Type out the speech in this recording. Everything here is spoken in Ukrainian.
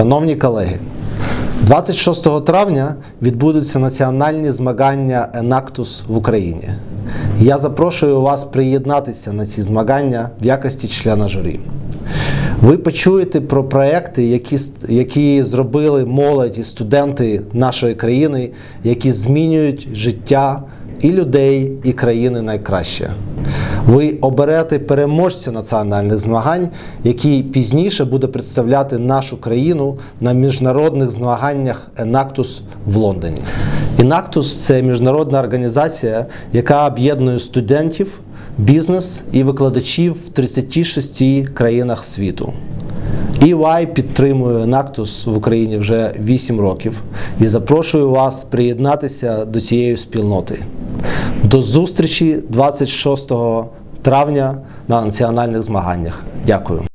Шановні колеги, 26 травня відбудуться національні змагання Enactus в Україні. Я запрошую вас приєднатися на ці змагання в якості члена журі. Ви почуєте про проекти, які, які зробили молодь і студенти нашої країни, які змінюють життя і людей, і країни найкраще. Ви оберете переможця національних змагань, який пізніше буде представляти нашу країну на міжнародних змаганнях Enactus в Лондоні. Enactus – це міжнародна організація, яка об'єднує студентів, бізнес і викладачів в 36 країнах світу. EY підтримує Enactus в Україні вже 8 років і запрошую вас приєднатися до цієї спільноти. До зустрічі 26 травня на національних змаганнях. Дякую.